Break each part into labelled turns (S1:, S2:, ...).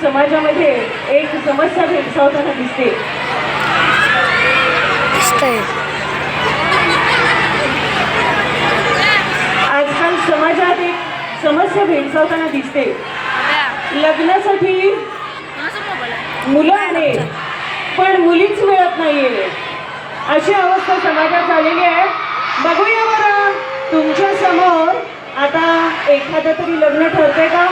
S1: समाजामध्ये एक समस्या भेडसावताना दिसते. आजकाल समाजात एक समस्या भेडसावताना दिसते. लग्नासाठी मुलं आहे पण मुलीच मिळत नाहीये. अशी अवस्था समाजात झालेली आहे. बघूया बरं तुमच्यासमोर आता एखादं तरी लग्न ठरते का?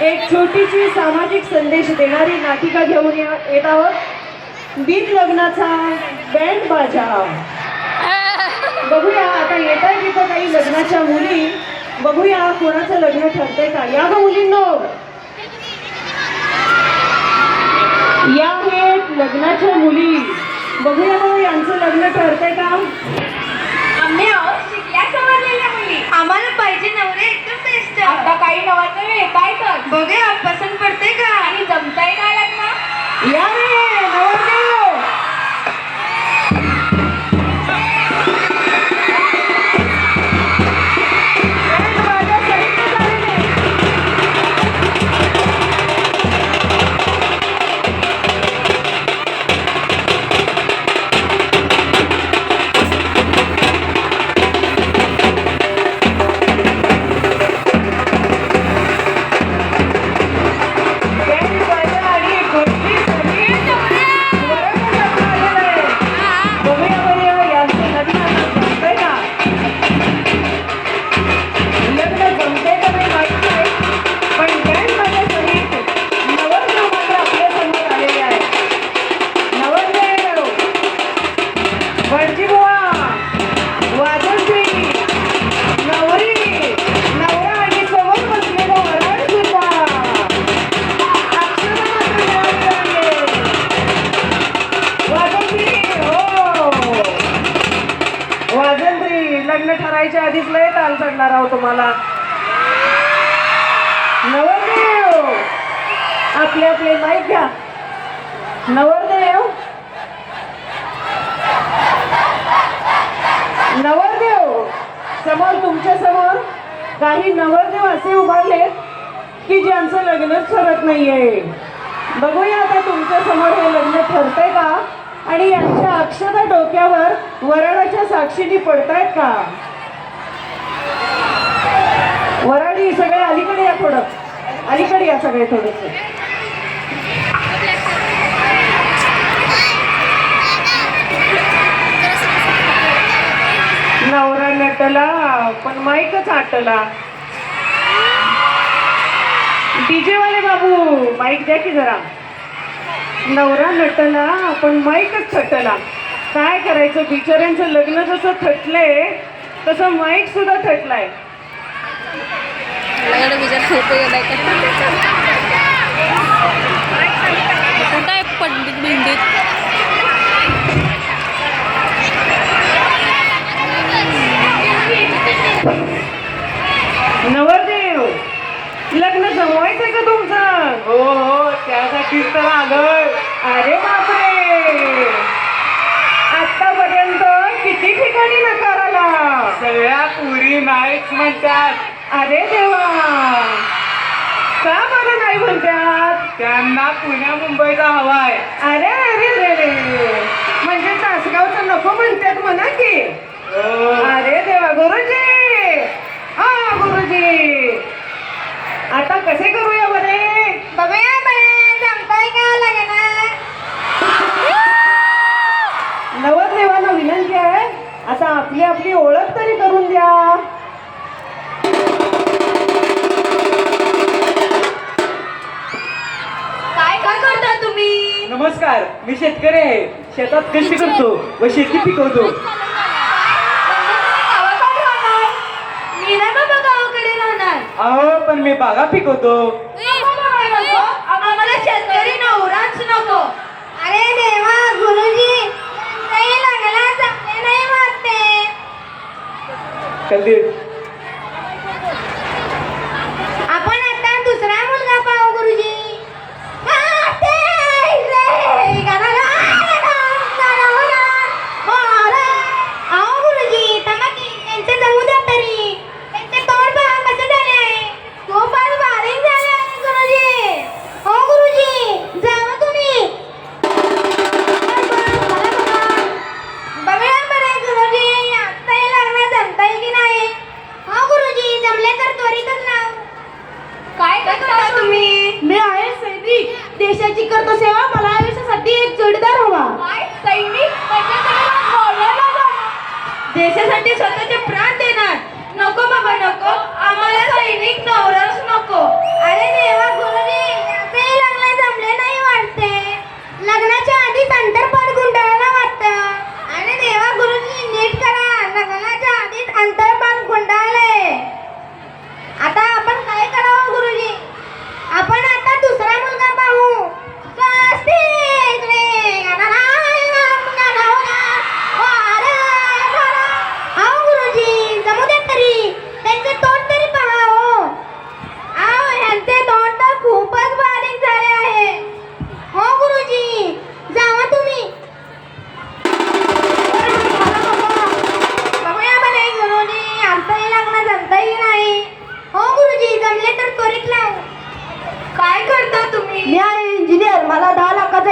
S1: एक छोटीशी सामाजिक संदेश देणारी नाटिका घेऊन या- येत आहोत. बिन लग्नाचा बँड बाजा. बघूया आता येत आहे तिथं काही लग्नाच्या मुली. बघूया कोणाचं लग्न ठरतंय का? या ग मुलींनो. या आहेत लग्नाच्या मुली. बघूया यांचं लग्न ठरतंय का
S2: आम्ही आहोत शिकल्या सवरलेल्या मुली आम्हाला पाहिजे नवरे एकदम बेस्ट आता काही येत आहे तर? बघूया पसंत पडते का? आणि जमताय का लग्न?
S1: या चढणार आहोत तुम्हाला. नवरदेव! आपले आपले माहीत घ्या. नवरदेव! नवरदेव! समोर तुमच्यासमोर काही नवरदेव असे उभारले की ज्यांचं लग्नच ठरत नाहीये. बघूया आता तुमच्यासमोर हे लग्न ठरतंय का? आणि यांच्या अक्षता डोक्यावर वरणाच्या साक्षीने पडतायत का? वराडी सगळे अलीकडे या थोडं. अलीकडे या सगळे थोडस. नवरा नटला पण माईकच आटला. डीजे वाले बाबू माईक द्या की जरा. नवरा नटला पण माईकच थटला. काय करायचं? बिचाऱ्यांचं लग्न जसं थटलंय तसं माईक सुद्धा थटलाय.
S3: माझ्याकडे विचार होतो गेलाय का? कुठं आहे पंडित भिंडीत
S1: नवरदेव लग्न जमवायचंय का तुमचं हो हो त्यासाठीच तर आलोय अरे बापरे आतापर्यंत किती ठिकाणी नकार आला
S4: सगळ्या पुरी नाहीच म्हणतात
S1: अरे देवा का बरं नाही म्हणतात
S4: त्यांना पुण्या मुंबईचा हवाय.
S1: अरे अरे रे रे म्हणजे तासगावचं नको म्हणतात म्हणा की. अरे देवा गुरुजी. हा गुरुजी. आता कसे करूया बरे?
S2: बघूया बरं. जमताय का लग्न?
S1: नवरदेवाला विनंती आहे आता आपली आपली ओळख तरी करून द्या.
S4: नमस्कार मी शेतकरी आहे. शेतात कष्ट करतो व शेती पिकवतो
S2: गावाकडे राहणार मी नाही बाबा गावाकडे राहणार
S4: अहो पण मी बागा पिकवतो
S2: आम्हाला शेतकरी नवराच नको. अरे देवा गुरुजी नाही लागला चांगले नाही वाटते.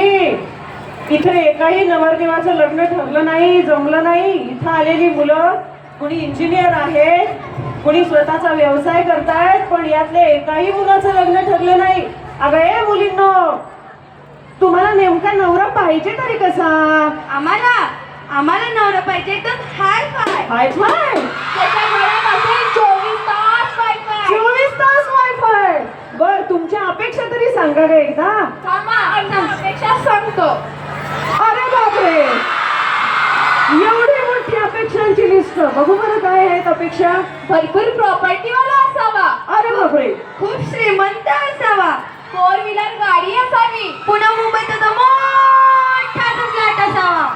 S2: गुरुजी
S1: इथे एकाही नवरदेवाचं लग्न ठरलं नाही जमलं नाही. इथं आलेली मुलं कुणी इंजिनियर आहेत कुणी स्वतःचा व्यवसाय करतायत पण यातले एकाही मुलाचं लग्न ठरलं नाही. अगं ए मुलींनो तुम्हाला नेमका नवरा पाहिजे तरी कसा?
S2: आम्हाला आम्हाला नवरा पाहिजे एकदम हाय फाय.
S1: हाय फाय?
S3: त्याच्या घरात असेल चोवीस तास वायफाय
S1: चोवीस तास वायफाय बर तुमच्या अपेक्षा तरी सांगा ग एकदा.
S3: थांबा अपेक्षा सांगतो.
S1: अरे बापरे. एवढी मोठी अपेक्षांची लिस्ट. बघू बरं काय आहेत अपेक्षा.
S3: भरपूर प्रॉपर्टी वाला असावा.
S1: अरे बापरे.
S2: खूप श्रीमंत असावा.
S3: फोर व्हीलर गाडी असावी.
S2: पुन्हा मुंबईत आता मोठा फ्लॅट असावा.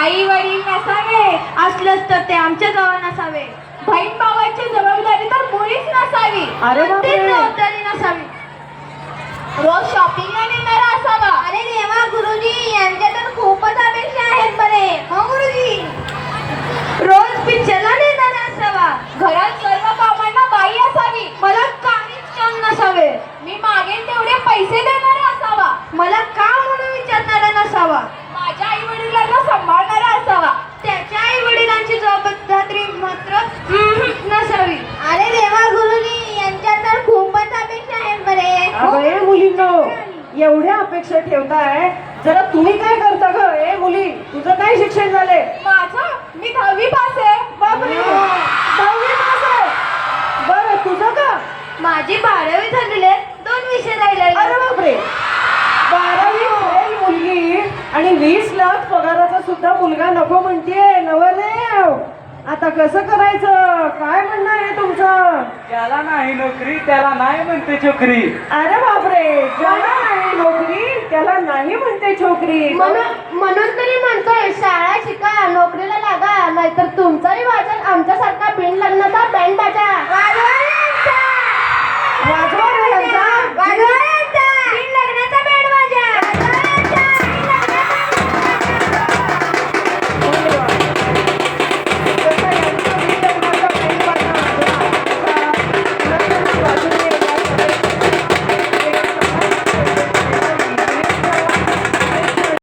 S3: आई वडील नसावे.
S2: असलंच तर ते आमच्या जवळ नसावे.
S3: बहीण भावाची जबाबदारी तर मुळीच नसावी.
S1: अरे बापरे.
S2: कोणतीच जबाबदारी नसावी.
S3: रोज शॉपिंगला नेणारा असावा.
S2: अरे देवा गुरुजी यांच्या तर खूपच अपेक्षा आहेत बरे. हो गुरुजी? रोज पिक्चरला नेणारा असावा.
S3: घरात सर्व कामांना बाई असावी.
S2: मला काहीच काम नसावे.
S3: मी मागेल तेवढे पैसे देणारा असावा.
S2: मला का म्हणून विचारणारा नसावा
S3: माझ्या आई वडिलांना सांभाळणारा असावा
S2: त्याच्या आई वडिलांची जबाबदारी मात्र हम्म, नसावी अरे देवा गुरुजी यांच्या तर खूपच अपेक्षा आहेत बरे
S1: अगं ए मुलींनो एवढ्या अपेक्षा ठेवताय. जरा तुम्ही काय करता ग? ए मुली तुझं काय शिक्षण झालंय?
S3: माझं? मी दहावी पास आहे.
S1: बापरे! दहावी पास आहे? बरं तुझं का?
S2: माझी बारावी झालेली आहे. दोन विषय राहिले
S1: अरे बापरे! बारावी फेल मुलगी. आणि वीस लाख पगाराचा सुद्धा मुलगा नको म्हणतीये नवरदेव आता कसं करायचं? काय म्हणणं आहे तुमचं?
S4: त्याला नाही नोकरी त्याला नाही म्हणते छोकरी.
S1: अरे बापरे ज्याला नाही नोकरी त्याला नाही म्हणते छोकरी.
S2: म्हणून म्हणून तरी म्हणतोय शाळा शिका नोकरीला लागा नाहीतर तुमचाही वाचन